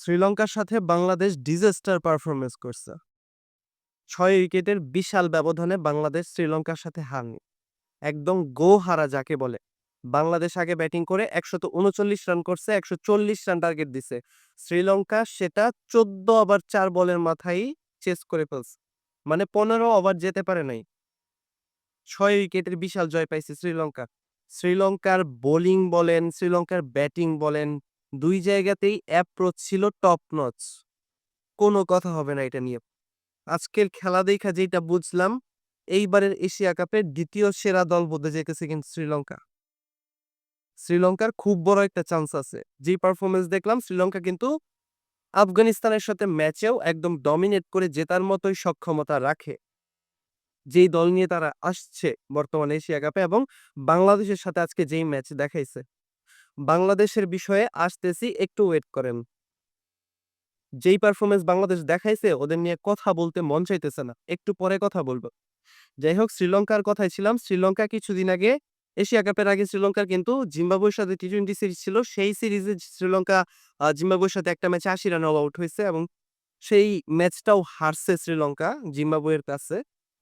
শ্রীলঙ্কার সাথে Bangladesh disaster performance করছে। ছয় উইকেটের বিশাল ব্যবধানে বাংলাদেশ শ্রীলঙ্কার সাথে হারনি একদম গো হারা যাকে বলে। বাংলাদেশ আগে ব্যাটিং করে ১৩৯ রান করছে, ১৪০ রান টার্গেট দিছে। শ্রীলঙ্কা সেটা ১৪ ওভার চার বলের মাথায়ই চেস করে ফেলছে। মানে ১৫ ওভার যেতে পারে নাই। ছয় উইকেটের বিশাল জয় পাইছে শ্রীলঙ্কা। শ্রীলঙ্কার বোলিং বলেন, শ্রীলঙ্কার ব্যাটিং বলেন, ২ জায়গাতেই অ্যাপ্রোচ ছিল টপ নচ। কোনো কথা হবে না এটা নিয়ে। আজকের খেলা দেখা যেটা বুঝলাম, এইবারের এশিয়া কাপের দ্বিতীয় সেরা দল বলতে যাইতেছে কিন্তু শ্রীলঙ্কা। শ্রীলঙ্কার খুব বড় একটা চান্স আছে। যেই পারফরম্যান্স দেখলাম শ্রীলঙ্কা কিন্তু আফগানিস্তানের সাথে ম্যাচেও একদম ডমিনেট করে জেতার মতোই সক্ষমতা রাখে। যেই দল নিয়ে তারা আসছে বর্তমানে এশিয়া কাপে এবং বাংলাদেশের সাথে আজকে যেই ম্যাচ দেখাইছে। বাংলাদেশের বিষয়ে আসতেছি, একটু ওয়েট করেন। যেই পারফরমেন্স বাংলাদেশ দেখাইছে, ওদের নিয়ে কথা বলতে মন চাইতেছে না। একটু পরে কথা বলব। যাই হোক, শ্রীলঙ্কার কথায় ছিলাম। শ্রীলঙ্কা কিছুদিন আগে, এশিয়া কাপের আগে শ্রীলঙ্কার কিন্তু জিম্বাবুয়ের সাথে টি-টোয়েন্টি সিরিজ ছিল। সেই সিরিজে শ্রীলঙ্কা জিম্বাবুয়ের সাথে একটা ম্যাচে ৮০ রানে অল আউট হয়েছে এবং সেই ম্যাচটাও হারছে শ্রীলঙ্কা, জিম্বাবুয়ের কাছে।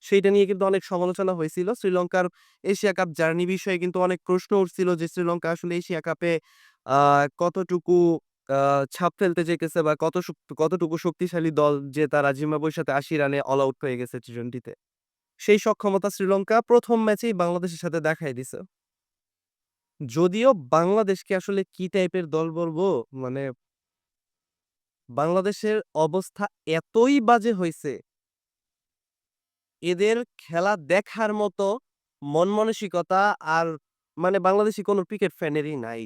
সেইটা নিয়ে কিন্তু অনেক সমালোচনা হয়েছিল। শ্রীলঙ্কার এশিয়া কাপ জার্নি বিষয়ে কিন্তু অনেক প্রশ্ন উঠছিল যে, শ্রীলঙ্কা আসলে এশিয়া কাপে কতটুকু ছাপ ফেলতে চাইতেছে বা কত কতটুকু শক্তিশালী দল যে তারা জিম্বাবুয়ের সাথে ৮০ রানে অল আউট হয়ে গেছে টি-টোয়েন্টিতে। সেই সক্ষমতা শ্রীলঙ্কা প্রথম ম্যাচেই বাংলাদেশের সাথে দেখায় দিছে। যদিও বাংলাদেশকে আসলে কি টাইপের দল বলব? মানে বাংলাদেশের অবস্থা এতই বাজে হইছে এদের খেলা দেখার মতো মন মানসিকতা আর মানে বাংলাদেশী কোনো ক্রিকেট ফ্যানেরই নাই।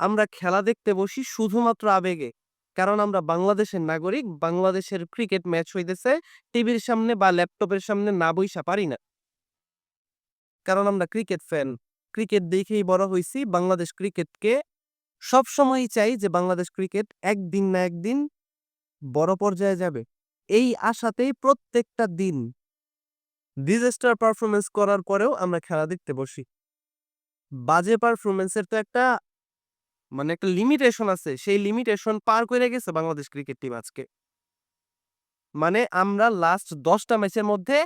আমরা খেলা দেখতে বসি শুধুমাত্র আবেগে। কারণ আমরা বাংলাদেশের নাগরিক। বাংলাদেশের ক্রিকেট ম্যাচ হইতেছে টিভির সামনে বা ল্যাপটপের সামনে না বইসা পারি না। কারণ আমরা ক্রিকেট ফ্যান। ক্রিকেট দেখেই বড় হইছি। বাংলাদেশ ক্রিকেটকে সবসময়ই চাই যে বাংলাদেশ ক্রিকেট একদিন না একদিন বড় পর্যায়ে যাবে। এই আশাতেই প্রত্যেকটা দিন ডিজাস্টার পারফরমেন্স করার পরেও আমরা খেলা দেখতে বসি। বাজে পারফরমেন্সের তো একটা মানে একটা লিমিটেশন আছে। সেই লিমিটেশন পার করে গেছে বাংলাদেশ ক্রিকেট টিম আজকে। মানে আমরা লাস্ট দশটা ম্যাচের মধ্যে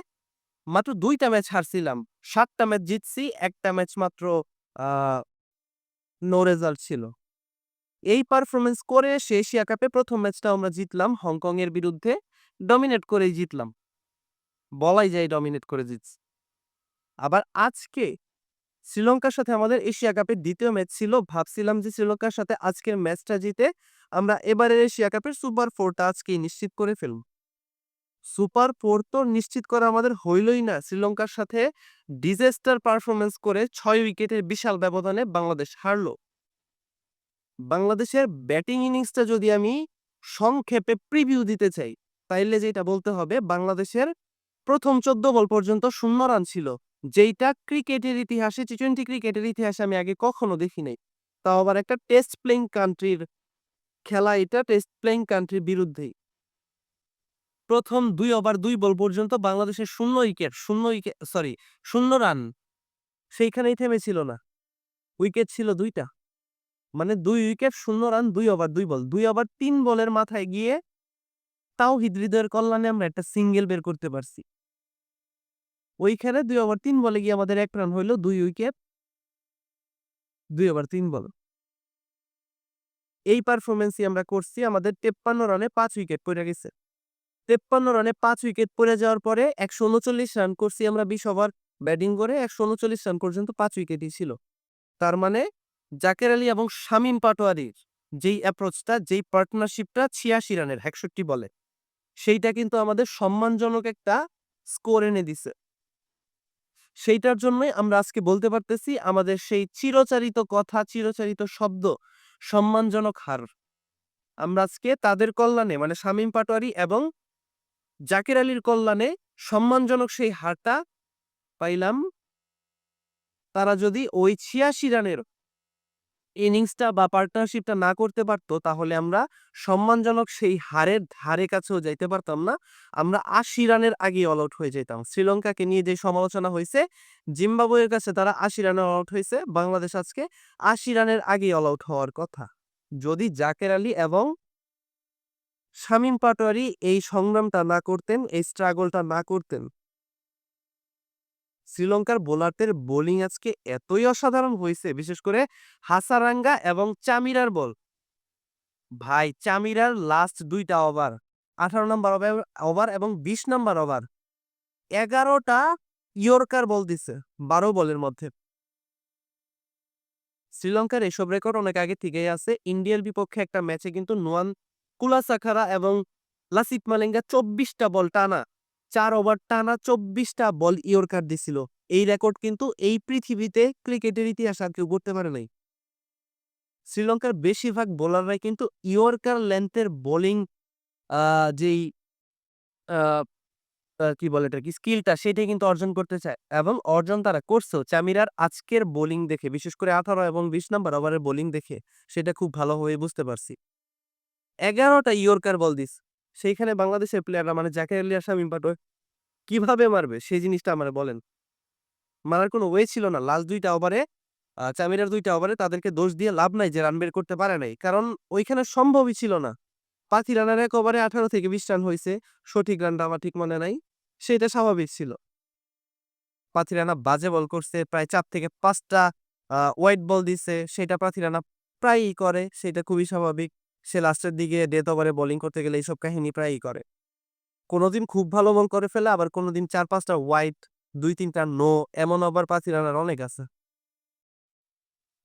মাত্র দুইটা ম্যাচ হারছিলাম। সাতটা ম্যাচ জিতছি, একটা ম্যাচ মাত্র নো রেজাল্ট ছিল। এই পারফরমেন্স করে সে এশিয়া কাপে প্রথম ম্যাচটা আমরা জিতলাম হংকং এর বিরুদ্ধে। ডমিনেট করেই জিতলাম। বলাই যায় ডমিনেট করে জিতছি। আবার আজকে শ্রীলঙ্কার সাথে আমাদের এশিয়া কাপের দ্বিতীয় ম্যাচ ছিল। ভাবছিলাম যে শ্রীলঙ্কার সাথে আজকের ম্যাচটা জিতে আমরা এবারের এশিয়া কাপের সুপার ফোরটা আজকেই নিশ্চিত করে ফেলব। সুপার ফোর তো নিশ্চিত করা আমাদের হইলই না। শ্রীলঙ্কার সাথে ডিজাস্টার পারফরম্যান্স করে ছয় উইকেটের বিশাল ব্যবধানে বাংলাদেশ হারল। বাংলাদেশের ব্যাটিং ইনিংসটা যদি আমি সংক্ষেপে প্রিভিউ দিতে চাই, তাইলে যেটা বলতে হবে বাংলাদেশের প্রথম ১৪ বল পর্যন্ত শূন্য রান ছিল। যেইটা ক্রিকেটের ইতিহাসে টি-টোয়েন্টি ক্রিকেটের ইতিহাসে আমি আগে কখনো দেখি নাই। তাও আবার একটা টেস্ট প্লেইং কান্ট্রির খেলা এটা টেস্ট প্লেইং কান্ট্রির বিরুদ্ধেই। প্রথম দুই ওভার দুই বল পর্যন্ত বাংলাদেশের শূন্য উইকেট, ০ উইকে সরি শূন্য রান। সেইখানেই থেমেছিল না। উইকেট ছিল দুইটা মানে দুই উইকেট শূন্য রান দুই ওভার দুই বল। দুই ওভার তিন বলের মাথায় গিয়ে তাওহিদ হৃদয়ের কল্যাণে আমরা একটা সিঙ্গেল বের করতে পারছি। ওইখানে দুই ওভার তিন বলে গিয়ে আমাদের এক রান হইল দুই উইকেট ২ ওভার ৩ বল। এই পারফরম্যান্সই আমরা করছি। আমাদের ৫৩ রানে ৫ উইকেট পইড়া গেছে। ৫৩ রানে ৫ উইকেট পড়ে যাওয়ার পরে ১৩৯ রান করছি আমরা ২০ ওভার ব্যাটিং করে ১৩৯ রান পর্যন্ত পাঁচ উইকেটই ছিল। তার মানে জাকের আলী এবং শামীম পাটোয়ারির যেই অ্যাপ্রোচটা, যেই পার্টনারশিপটা ৮৬ রানের ৬১ বলে। সেইটা কিন্তু আমাদের সম্মানজনক একটা স্কোর এনে দিছে। সেইটার জন্যই আমরা আজকে বলতে পারতেছি আমাদের সেই চিরচারিত কথা, চিরচারিত শব্দ সম্মানজনক হার। আমরা আজকে তাদের কল্যাণে মানে শামীম পাটোয়ারি এবং জাকের আলীর কল্যাণে সম্মানজনক সেই হারটা পাইলাম। তারা যদি ওই ৮৬ রানের ইনিংসটা বা পার্টনারশিপটা না করতে পারতো তাহলে আমরা সম্মানজনক সেই হারের ধারে কাছেও যাইতে পারতাম না। আমরা ৮০ রানের আগেই অল আউট হয়ে যেতাম শ্রীলঙ্কাকে নিয়ে যে সমালোচনা হইছে, জিম্বাবুয়ের কাছে তারা ৮০ রানে অল আউট হইছে। বাংলাদেশ আজকে ৮০ রানের আগেই অল আউট হওয়ার কথা। যদি জাকের আলী এবং শামীম পাটোয়ারি এই সংগ্রামটা না করতেন, এই স্ট্রাগলটা না করতেন শ্রীলঙ্কার বোলারদের বোলিং আজকে এতই অসাধারণ হইছে, বিশেষ করে হাসারাঙ্গা এবং চামিরার বল। ভাই চামিরার লাস্ট দুইটা ওভার, আঠারো নম্বর ওভার এবং ২০ নম্বর ওভার এগারোটা ইয়র্কার বল দিছে ১২ বলের মধ্যে। শ্রীলঙ্কার এসব রেকর্ড অনেক আগে থেকেই আছে। ইন্ডিয়ার বিপক্ষে একটা ম্যাচে কিন্তু নোয়ান কুলাসাখারা এবং লাসিথ মালিঙ্গা চব্বিশটা বল টানা ৪ ওভার টানা ২৪ টা বল ইয়র্কার দিছিল। এই রেকর্ড কিন্তু এই পৃথিবীতে ক্রিকেটের ইতিহাস আর কেউ গড়তে পারে নাই। শ্রীলঙ্কার বেশিরভাগ বোলাররাই কিন্তু ইয়র্কার লেন্থের বোলিং যেই কি বলে এটা কি স্কিলটা সেটাই কিন্তু অর্জন করতে চায় এবং অর্জন তারা করছেও। চামিরার আজকের বোলিং দেখে, বিশেষ করে ১৮ এবং ২০ নাম্বার ওভারের বোলিং দেখে, সেটা খুব ভালোভাবে বুঝতে পারছি। ১১ টা ইয়র্কার বল দিছে। সেইখানে বাংলাদেশের প্লেয়াররা মানে জাকের আলী শামীম পাটোয়ারি কীভাবে মারবে সেই জিনিসটা আমারে বলেন। মারার কোনো ওয়ে ছিল না। লাস্ট দুইটা ওভারে চামিরার ২ টা ওভারে তাদেরকে দোষ দিয়ে লাভ নাই যে রান বের করতে পারে নাই। কারণ ওইখানে সম্ভবই ছিল না। পাতি রানের এক ওভারে ১৮ থেকে ২০ রান হইছে। সঠিক রানটা আমার ঠিক মনে নাই। সেটা স্বাভাবিক ছিল। পাতি রানা বাজে বল করছে। প্রায় চার থেকে ৫ টা আ বল দিছে। সেটা পাতি রানা প্রায়ই করে। সেটা খুবই স্বাভাবিক। সে লাস্টের দিকে ডেথ ওভারে বোলিং করতে গেলে এইসব কাহিনী প্রায়ই করে। কোনদিন খুব ভালো বল করে ফেলে আবার কোনদিন ৪-৫ টা ওয়াইড, ২-৩ নো এমন ওভার পাতি রানার অনেক আছে।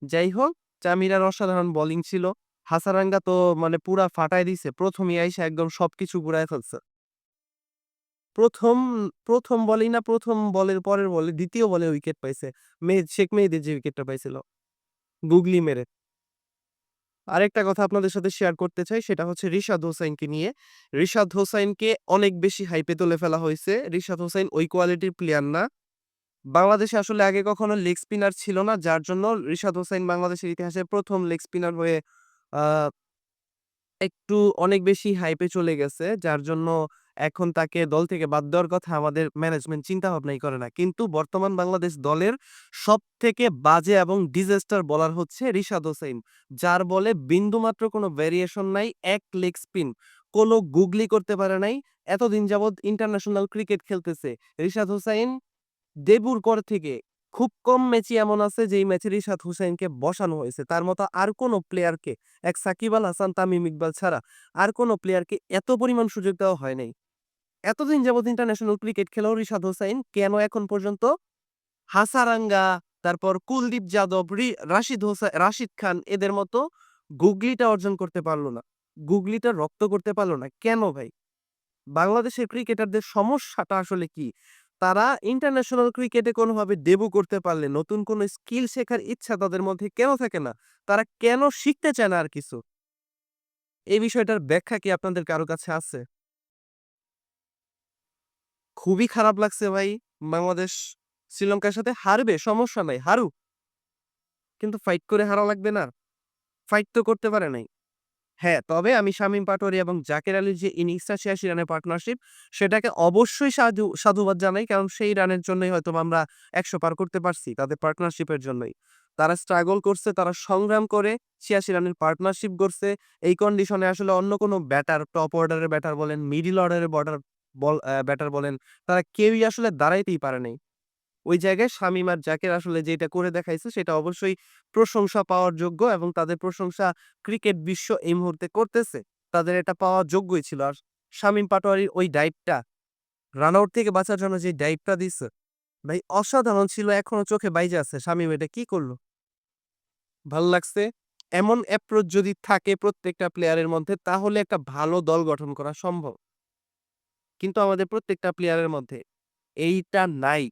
যাই হোক, চামিরার অসাধারণ বোলিং ছিল। হাসারাঙ্গা তো মানে পুরা ফাটায় দিছে। প্রথমই আইসা একদম সবকিছু গুড়ায় ফেলছে। ১ম, ১ম বলেই না প্রথম বলের পরের বলে দ্বিতীয় বলে উইকেট পাইছে। মেহে শেখ মেহেদী যে উইকেটটা পাইছিল। গুগলি মেরে। আরেকটা কথা আপনাদের সাথে শেয়ার করতে চাই, সেটা হচ্ছে রিশাদ হোসাইনকে নিয়ে। রিশাদ হোসাইনকে অনেক বেশি হাইপে তুলে ফেলা হয়েছে রিশাদ হোসাইন ওই কোয়ালিটির প্লেয়ার না। বাংলাদেশে আসলে আগে কখনো লেগ স্পিনার ছিল না। যার জন্য রিশাদ হোসাইন বাংলাদেশের ইতিহাসে প্রথম লেগ স্পিনার হয়ে একটু অনেক বেশি হাইপে চলে গেছে। যার জন্য এখন তাকে দল থেকে বাদ দেওয়ার কথা আমাদের ম্যানেজমেন্ট চিন্তা ভাবনাই করে না। কিন্তু বর্তমান বাংলাদেশ দলের সবথেকে বাজে এবং ডিজাস্টার বলার হচ্ছে রিশাদ হোসাইন। যার বলে বিন্দুমাত্র কোনো ভেরিয়েশন নাই। এক লেগ স্পিন। কোনো গুগলি করতে পারে নাই। এতদিন যাবৎ ইন্টারন্যাশনাল ক্রিকেট খেলতেছে। রিশাদ হোসাইন ডেব্যুর পর থেকে খুব কম ম্যাচই এমন আছে যেই ম্যাচে রিশাদ হোসাইনকে বসানো হয়েছে। তার মতো আর কোনো প্লেয়ারকে এক সাকিব আল হাসান, তামিম ইকবাল ছাড়া আর কোনো প্লেয়ারকে এত পরিমাণ সুযোগ দেওয়া হয় নাই। এতদিন যাবত ইন্টারন্যাশনাল ক্রিকেট খেলেও রিশাদ হোসাইন কেন এখন পর্যন্ত হাসারাঙ্গা, তারপর কুলদীপ যাদব, রাশিদ হোসা রাশিদ খান এদের মতো গুগলিটা অর্জন করতে পারল না। গুগলিটা রক্ত করতে পারল না। কেন ভাই? বাংলাদেশের ক্রিকেটারদের সমস্যাটা আসলে কি? তারা ইন্টারন্যাশনাল ক্রিকেটে কোনোভাবে ডেবু করতে পারলে নতুন কোনো স্কিল শেখার ইচ্ছা তাদের মধ্যে কেন থাকে না? তারা কেন শিখতে চায় না আর কিছু? এই বিষয়টার ব্যাখ্যা কি আপনাদের কারও কাছে আছে? খুবই খারাপ লাগছে ভাই। বাংলাদেশ শ্রীলঙ্কার সাথে হারবে, সমস্যা নাই, হারু কিন্তু ফাইট করে হারা লাগবে না? ফাইট তো করতে পারে নাই। হ্যাঁ, তবে আমি শামীম পাটোয়ারি এবং জাকের আলীর যে ইনিংসটা ৮৬ রানের পার্টনারশিপ সেটাকে অবশ্যই সাধু সাধুবাদ জানাই। কারণ সেই রানের জন্যই হয়তোবা আমরা ১০০ পার করতে পারছি। তাদের পার্টনারশিপের জন্যই। তারা স্ট্রাগল করছে, তারা সংগ্রাম করে ৮৬ রানের পার্টনারশিপ করছে এই কন্ডিশনে আসলে অন্য কোনো ব্যাটার, টপ অর্ডারের ব্যাটার বলেন, মিডিল অর্ডারের বর্ডার বল ব্যাটার বলেন, তারা কেউই আসলে দাঁড়াইতেই পারে নাই। ওই জায়গায় শামীম আর জাকের আসলে যেটা করে দেখাইছে সেটা অবশ্যই প্রশংসা পাওয়ার যোগ্য এবং তাদের প্রশংসা ক্রিকেট বিশ্ব এই মুহূর্তে করতেছে। তাদের এটা পাওয়া যোগ্যই ছিল। আর শামীম পাটোয়ারির ওই ডাইভটা রান আউট থেকে বাঁচার জন্য যে ডাইভটা দিছে, ভাই অসাধারণ ছিল। এখনও চোখে বাইজে আছে। শামীম এটা কি করল? ভালো লাগছে। এমন অ্যাপ্রোচ যদি থাকে প্রত্যেকটা প্লেয়ারের মধ্যে তাহলে একটা ভালো দল গঠন করা সম্ভব। কিন্তু আমাদের প্রত্যেকটা প্লেয়ারের মধ্যে এইটা নাই।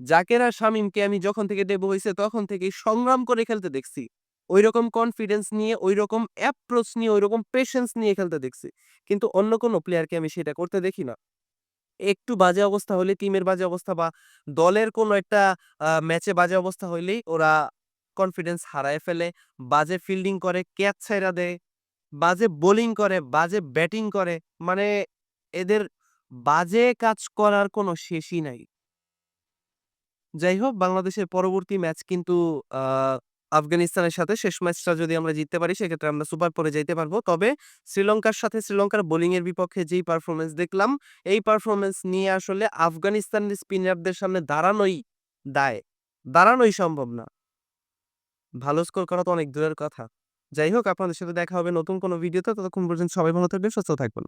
জাকের আর শামীমকে আমি যখন থেকে ডেবু হয়েছে তখন থেকেই সংগ্রাম করে খেলতে দেখছি। ঐরকম কনফিডেন্স নিয়ে, ঐরকম অ্যাপ্রোচ নিয়ে, ঐরকম পেশেন্স নিয়ে খেলতে দেখছি। কিন্তু অন্য কোনো প্লেয়ারকে আমি সেটা করতে দেখি না। একটু বাজে অবস্থা হলে টিমের বাজে অবস্থা বা দলের কোনো একটা ম্যাচে বাজে অবস্থা হইলেই ওরা কনফিডেন্স হারায় ফেলে। বাজে ফিল্ডিং করে, ক্যাচ ছাইড়া দেয়, বাজে বোলিং করে, বাজে ব্যাটিং করে। মানে এদের বাজে কাজ করার কোনো শেষই নাই। যাই হোক বাংলাদেশের পরবর্তী ম্যাচ কিন্তু আফগানিস্তানের সাথে শেষ ম্যাচটা যদি আমরা জিততে পারি সেক্ষেত্রে আমরা সুপার পরে যাইতে পারব। তবে শ্রীলঙ্কার সাথে শ্রীলঙ্কার বোলিংয়ের বিপক্ষে যেই পারফরমেন্স দেখলাম, এই পারফরমেন্স নিয়ে আসলে আফগানিস্তানের স্পিনারদের সামনে দাঁড়ানোই দায়। দাঁড়ানোই সম্ভব না। ভালো স্কোর করা তো অনেক দূরের কথা। যাই হোক আপনাদের সাথে দেখা হবে নতুন কোনো ভিডিওতে। ততক্ষণ পর্যন্ত সবাই ভালো থাকবেন, সুস্থ থাকবেন।